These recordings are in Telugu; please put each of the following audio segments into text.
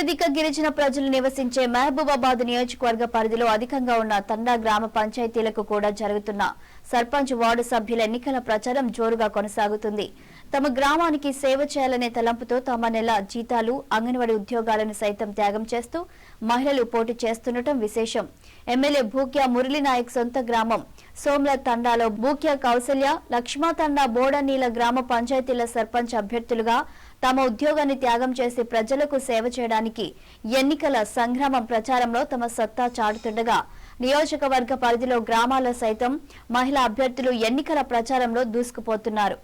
అత్యధిక గిరిజన ప్రజలు నివసించే మహబూబాబాద్ నియోజకవర్గ పరిధిలో అధికంగా ఉన్న తండా గ్రామ పంచాయతీలకు కూడా జరుగుతున్న సర్పంచ్ వార్డు సభ్యుల ఎన్నికల ప్రచారం జోరుగా కొనసాగుతుంది. తమ గ్రామానికి సేవ చేయాలనే తలంపుతో తమ నెల జీతాలు అంగన్వాడీ ఉద్యోగాలను సైతం త్యాగం చేస్తూ మహిళలు పోటీ చేస్తుండటం విశేషం. ఎమ్మెల్యే భూక్యా మురళీనాయక్ సొంత గ్రామం. సోమ్ల తండాలో భూక్యా కౌసల్య లక్ష్మా తండా బోడనీల గ్రామ పంచాయతీల సర్పంచ్ అభ్యర్థులుగా తమ ఉద్యోగాన్ని త్యాగం చేసి ప్రజలకు సేవ చేయడానికి ఎన్నికల సంగ్రామం ప్రచారంలో తమ సత్తా చాటుతుండగా నియోజకవర్గ పరిధిలో గ్రామాల్లో సైతం మహిళా అభ్యర్థులు ఎన్నికల ప్రచారంలో దూసుకుపోతున్నారు.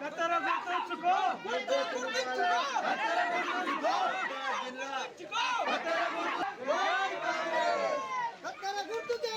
కత్తెర గుర్తుంచుకో కత్తెర గుర్తుకే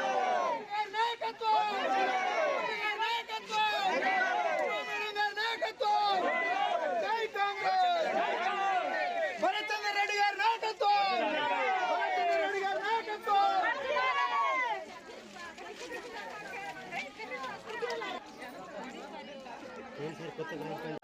Pueden ser cuatro grandes.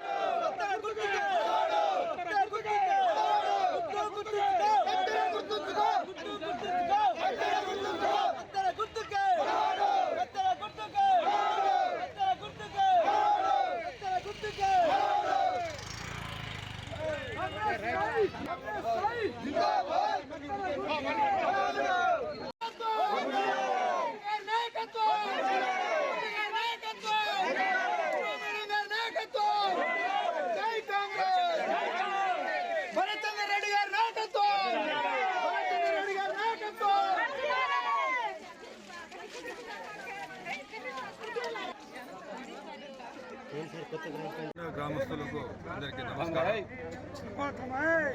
గ్రామస్తులకు అందరికీ నమస్కారం.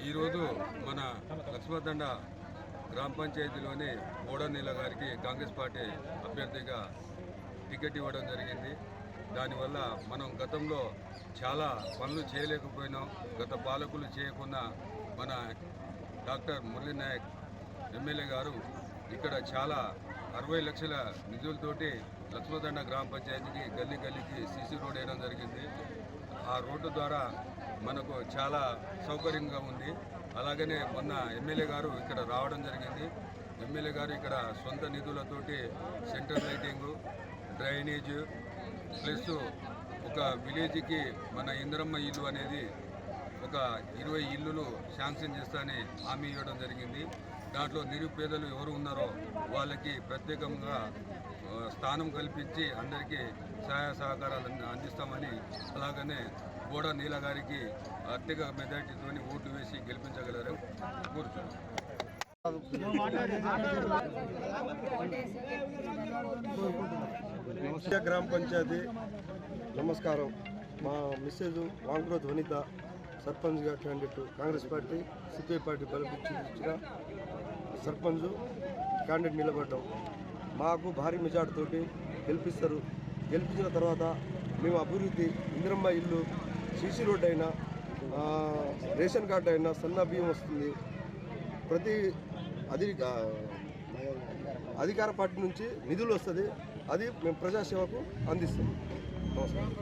ఈరోజు మన లక్ష్మదండ గ్రామ పంచాయతీలోని ఓడనీల గారికి కాంగ్రెస్ పార్టీ అభ్యర్థిగా టికెట్ ఇవ్వడం జరిగింది. దానివల్ల మనం గతంలో చాలా పనులు చేయలేకపోయినాం. గత పాలకులు చేయకుండా మన డాక్టర్ మురళీ నాయక్ ఎమ్మెల్యే గారు ఇక్కడ చాలా అరవై లక్షల నిధులతోటి లక్ష్మదండ గ్రామ పంచాయతీకి గల్లీ గల్లీకి సీసీ రోడ్ వేయడం జరిగింది. ఆ రోడ్డు ద్వారా మనకు చాలా సౌకర్యంగా ఉంది. అలాగనే మొన్న ఎమ్మెల్యే గారు ఇక్కడ రావడం జరిగింది. ఎమ్మెల్యే గారు ఇక్కడ సొంత నిధులతోటి సెంటర్ లైటింగు డ్రైనేజ్ ప్లస్ ఒక విలేజ్కి మన ఇంద్రమ్మ ఇల్లు అనేది ఒక ఇరవై ఇల్లులు శాంక్షన్ చేస్తానని హామీ ఇవ్వడం జరిగింది. దాంట్లో నిరుపేదలు ఎవరు ఉన్నారో వాళ్ళకి ప్రత్యేకంగా స్థానం కల్పించి అందరికీ సహాయ సహకారాలు అందిస్తామని అలాగనే గోడ నీల గారికి అత్యధిక మెజార్టీతో ఓట్లు వేసి గెలిపించగలరు కోరుతున్నాను గ్రామ పంచాయతీ. నమస్కారం. మా మిస్సేజ్ వాంగ్రో ధ్వనిత. సర్పంచ్గా candidate Congress party CPI party బలపించి ఇచ్చిన సర్పంచ్ క్యాండిడేట్ నిలబడ్డాం. మాకు భారీ మెజార్టీతోటి గెలిపిస్తారు. గెలిపించిన తర్వాత మేము అభివృద్ధి ఇందిరమ్మ ఇల్లు సీసీ రోడ్ అయినా రేషన్ కార్డు అయినా సన్న బియ్యం వస్తుంది. ప్రతి అది అధికార పార్టీ నుంచి నిధులు వస్తుంది. అది మేము ప్రజాసేవకు అందిస్తాం. నమస్కారం.